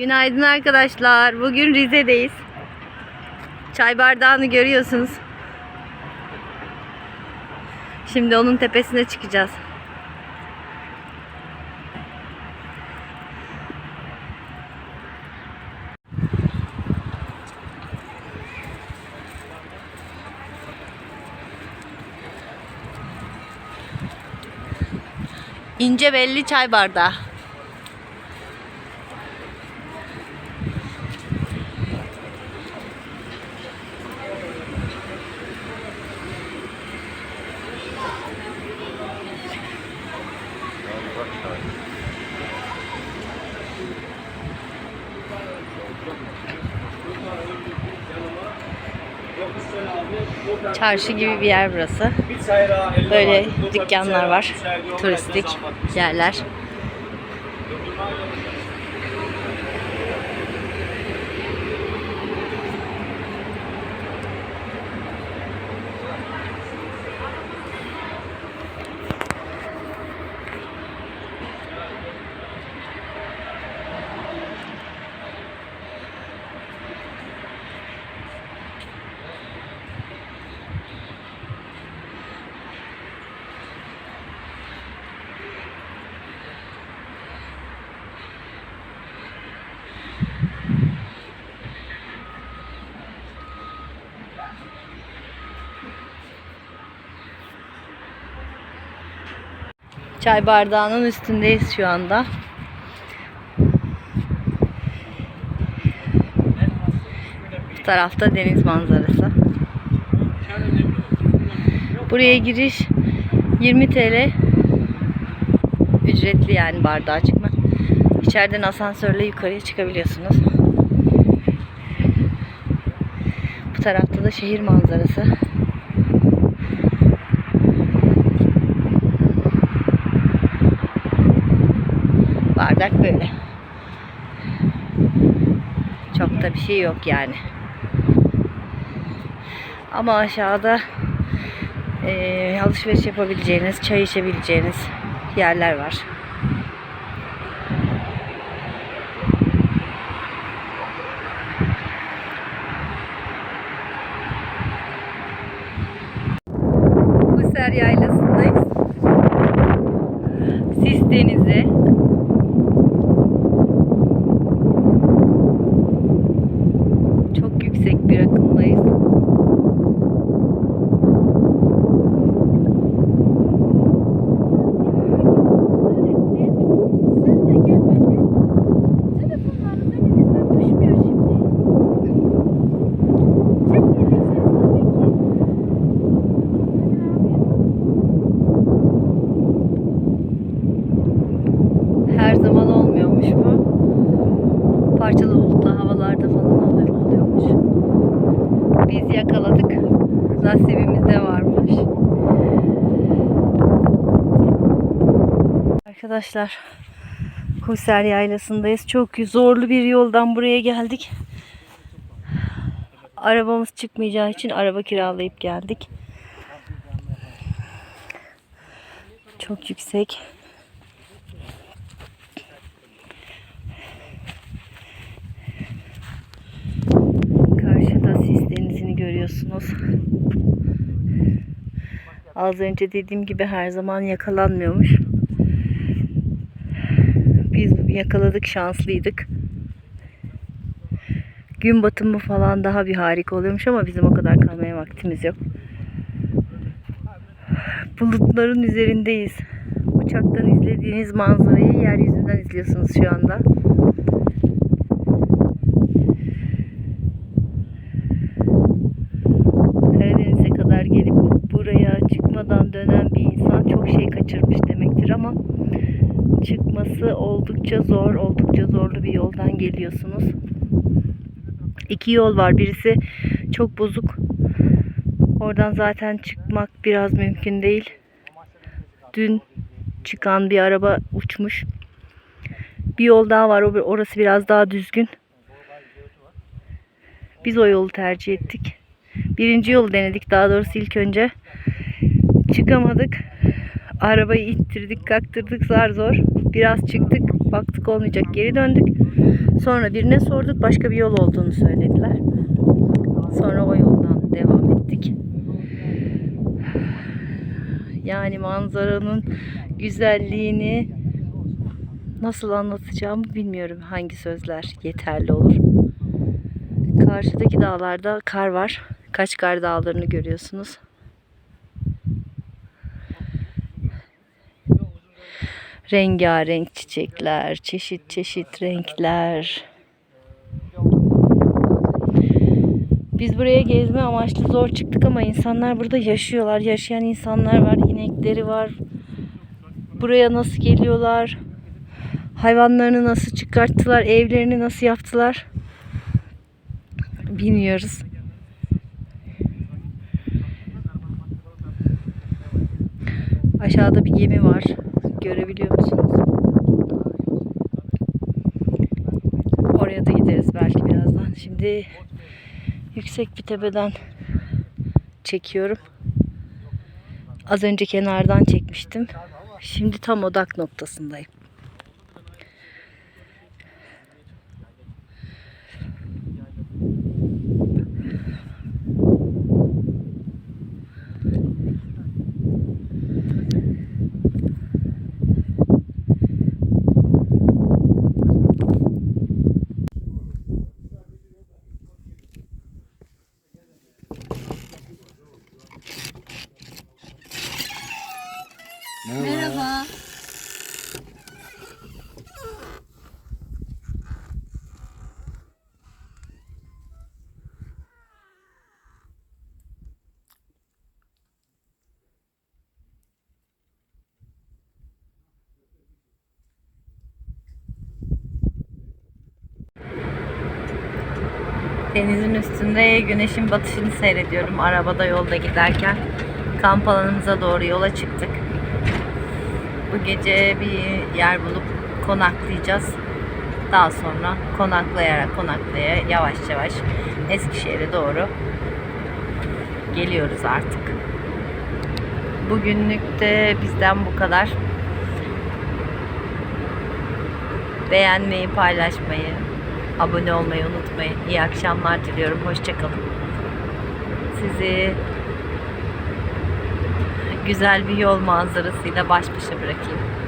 Günaydın arkadaşlar. Bugün Rize'deyiz. Çay bardağını görüyorsunuz. Şimdi onun tepesine çıkacağız. İnce belli çay bardağı. Çarşı gibi bir yer burası. Böyle dükkanlar var. Turistik yerler. Çay bardağının üstündeyiz şu anda. Bu tarafta deniz manzarası. Buraya giriş 20 TL. Ücretli yani bardağa çıkma. İçeriden asansörle yukarıya çıkabiliyorsunuz. Bu tarafta da şehir manzarası. Bardak böyle. Çok da bir şey yok yani. Ama aşağıda eee, alışveriş yapabileceğiniz, çay içebileceğiniz yerler var. Husser Yaylası'ndayız. Sis Denizi. Çok yüksek bir akımdayız. Her zaman olmuyormuş bu. Parçalı bulutlu havalarda falan oluyor, oluyormuş. Biz yakaladık. Nasibimizde varmış. Arkadaşlar Husser Yaylası'ndayız. Çok zorlu bir yoldan buraya geldik. Arabamız çıkmayacağı için araba kiralayıp geldik. Çok yüksek. Karşıda sis denizini görüyorsunuz. Az önce dediğim gibi her zaman yakalanmıyormuş. Yakaladık şanslıydık. Gün batımı falan daha bir harika oluyormuş ama bizim o kadar kalmaya vaktimiz yok. Bulutların üzerindeyiz. Uçaktan izlediğiniz manzarayı yeryüzünden izliyorsunuz şu anda. Karadeniz'e kadar gelip buraya çıkmadan dönen bir insan çok şey kaçırmış demektir ama çıkması oldukça zor, oldukça zorlu bir yoldan geliyorsunuz. İki yol var. Birisi çok bozuk. Oradan zaten çıkmak biraz mümkün değil. Dün çıkan bir araba uçmuş. Bir yol daha var. Orası biraz daha düzgün. Biz o yolu tercih ettik. Birinci yolu denedik daha doğrusu ilk önce. Çıkamadık. Arabayı ittirdik, kaktırdık zar zor. Biraz çıktık. Baktık olmayacak. Geri döndük. Sonra birine sorduk başka bir yol olduğunu söylediler. Sonra o yoldan devam ettik. Yani manzaranın güzelliğini nasıl anlatacağımı bilmiyorum. Hangi sözler yeterli olur. Karşıdaki dağlarda kar var. Kaçkar dağlarını görüyorsunuz. Rengarenk çiçekler, çeşit çeşit renkler. Biz buraya gezme amaçlı zor çıktık ama insanlar burada yaşıyorlar. Yaşayan insanlar var, inekleri var. Buraya nasıl geliyorlar? Hayvanlarını nasıl çıkarttılar? Evlerini nasıl yaptılar? Bilmiyoruz. Aşağıda bir gemi var. Görebiliyor musunuz? Oraya da gideriz belki birazdan. Şimdi yüksek bir tepeden çekiyorum. Az önce kenardan çekmiştim. Şimdi tam odak noktasındayım. Merhaba. Denizin üstünde güneşin batışını seyrediyorum arabada yolda giderken. Kamp alanımıza doğru yola çıktık. Bu gece bir yer bulup konaklayacağız. Daha sonra konaklayarak konaklaya yavaş yavaş Eskişehir'e doğru geliyoruz artık. Bugünlük de bizden bu kadar. Beğenmeyi, paylaşmayı, abone olmayı unutmayın. İyi akşamlar diliyorum. Hoşçakalın. Sizi güzel bir yol manzarasıyla baş başa bırakayım.